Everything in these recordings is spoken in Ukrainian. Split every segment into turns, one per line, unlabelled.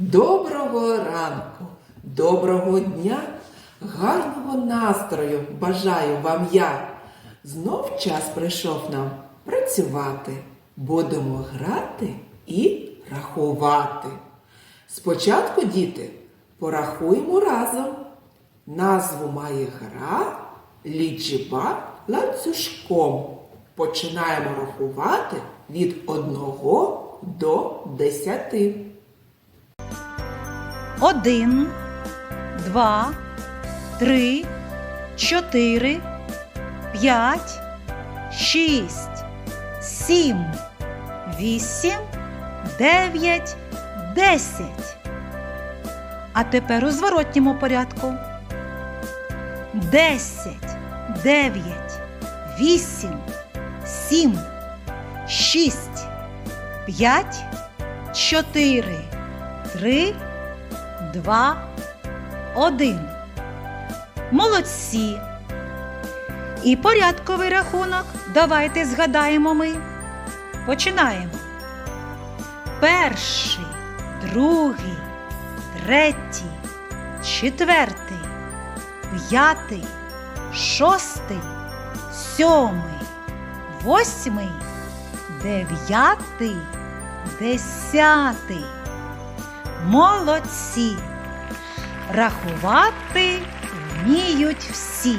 Доброго ранку, доброго дня, гарного настрою бажаю вам я. Знов час прийшов нам працювати. Будемо грати і рахувати. Спочатку, діти, порахуємо разом. Назву має гра лічба ланцюжком. Починаємо рахувати від 1 до 10.
Один, два, три, чотири, п'ять, шість, сім, вісім, дев'ять, десять. А тепер у зворотньому порядку. Десять, дев'ять, вісім, сім, шість, п'ять, чотири, три, два, один. Молодці. І порядковий рахунок давайте згадаємо ми. Починаємо. Перший, другий, третій, четвертий, п'ятий, шостий, сьомий, восьмий, дев'ятий, десятий. Молодці! Рахувати вміють всі.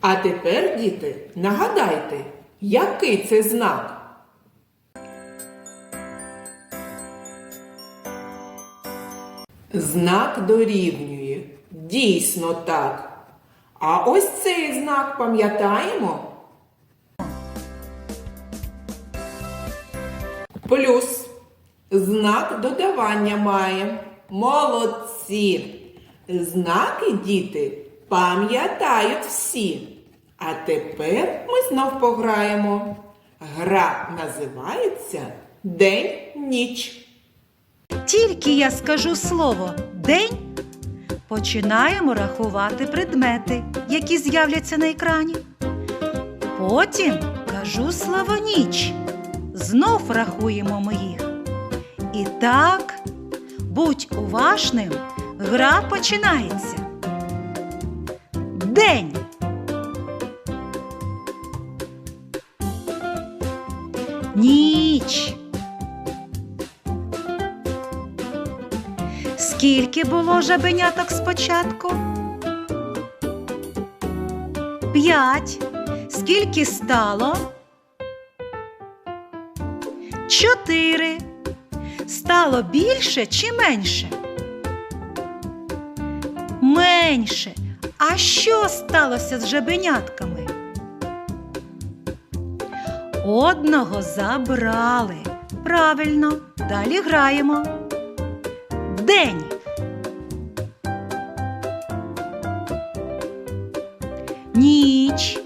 А тепер, діти, нагадайте, який це знак? Знак дорівнює. Дійсно так. А ось цей знак пам'ятаємо? Плюс. Знак додавання має. Молодці. Знаки діти пам'ятають всі. А тепер ми знов пограємо. Гра називається День-ніч.
Тільки я скажу слово день, починаємо рахувати предмети, які з'являться на екрані. Потім кажу слово ніч. Знов рахуємо ми їх. І так, будь уважним, гра починається. День. Ніч. Скільки було жабеняток спочатку? П'ять. Скільки стало? Чотири. Стало більше чи менше? Менше. А що сталося з жабенятками? Одного забрали. Правильно, далі граємо. День. Ніч.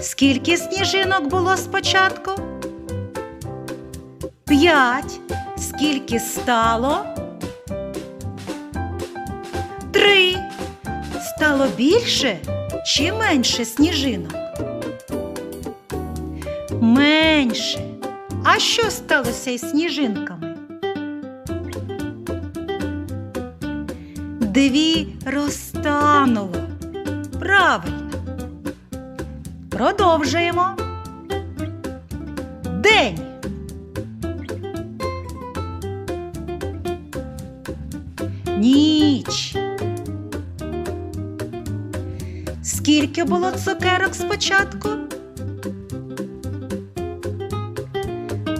Скільки сніжинок було спочатку? П'ять. Скільки стало? Три. Стало більше чи менше сніжинок? Менше. А що сталося із сніжинками? Дві розтануло. Правильно. Продовжуємо. День. Скільки було цукерок спочатку?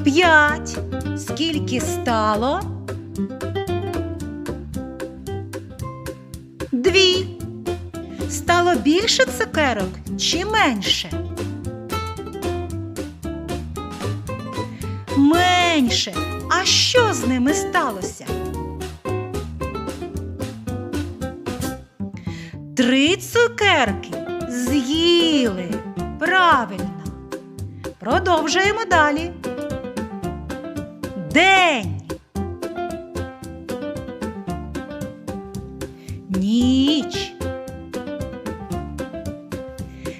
П'ять. Скільки стало? Дві. Стало більше цукерок чи менше? Менше. А що з ними сталося? Три цукерки з'їли. Правильно. Продовжуємо далі. День. Ніч.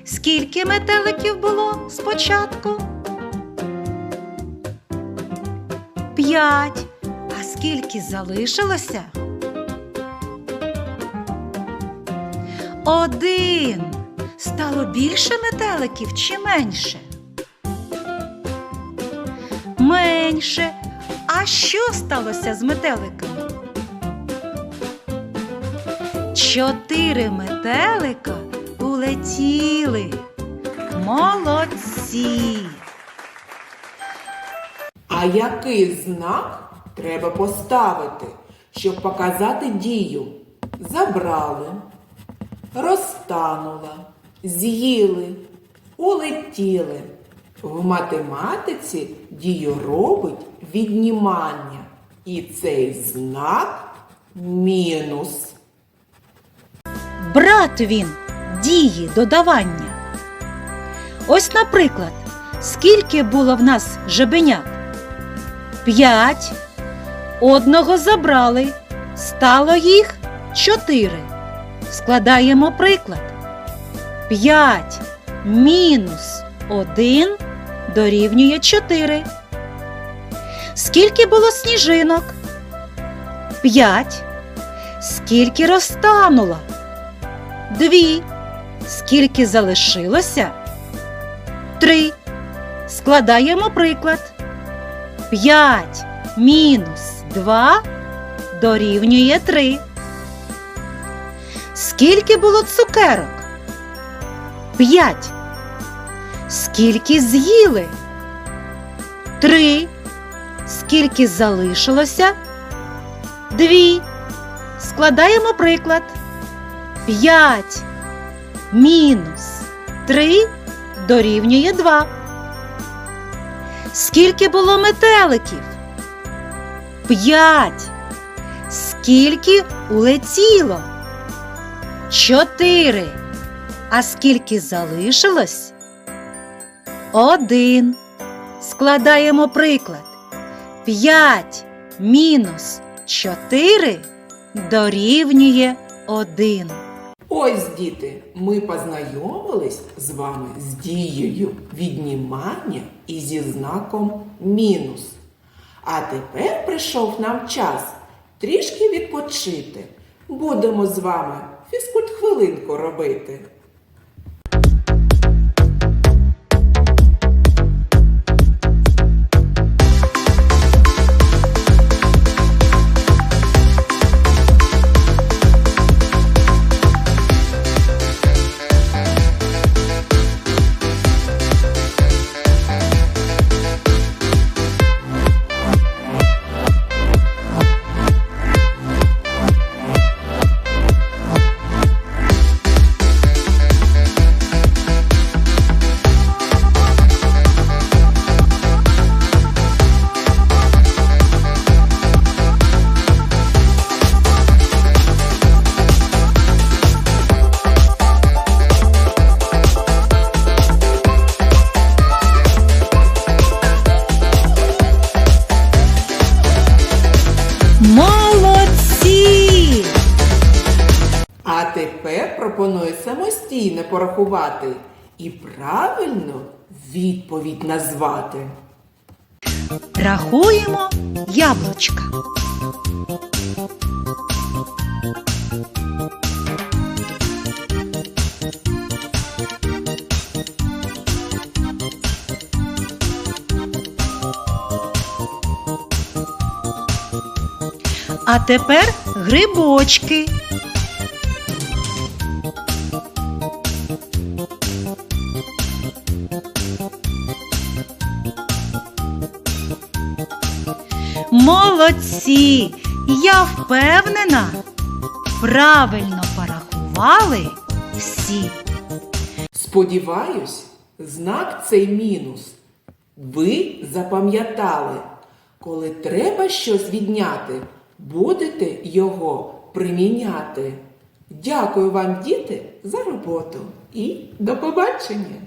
Скільки метеликів було спочатку? П'ять. А скільки залишилося? Один. Більше метеликів чи менше? Менше. А що сталося з метеликами? Чотири метелика улетіли. Молодці!
А який знак треба поставити, щоб показати дію? Забрали, розтанула, з'їли, улетіли. В математиці дію робить віднімання. І цей знак мінус.
Брат він дії додавання. Ось, наприклад, скільки було в нас жебенят? П'ять. Одного забрали. Стало їх чотири. Складаємо приклад. П'ять мінус один дорівнює чотири. Скільки було сніжинок? П'ять. Скільки розтануло? Дві. Скільки залишилося? Три. Складаємо приклад. П'ять мінус два дорівнює три. Скільки було цукерок? П'ять. Скільки з'їли? Три. Скільки залишилося? Дві. Складаємо приклад. П'ять мінус три дорівнює два. Скільки було метеликів? П'ять. Скільки улетіло? Чотири. А скільки залишилось? Один. Складаємо приклад. П'ять мінус чотири дорівнює один.
Ось, діти, ми познайомились з вами з дією віднімання і зі знаком мінус. А тепер прийшов нам час трішки відпочити. Будемо з вами фізкульт хвилинку робити. Пропоную самостійно порахувати і правильно відповідь назвати.
Рахуємо яблучка. А тепер грибочки. Молодці! Я впевнена, правильно порахували всі.
Сподіваюсь, знак цей мінус. Ви запам'ятали, коли треба щось відняти, будете його приміняти. Дякую вам, діти, за роботу і до побачення!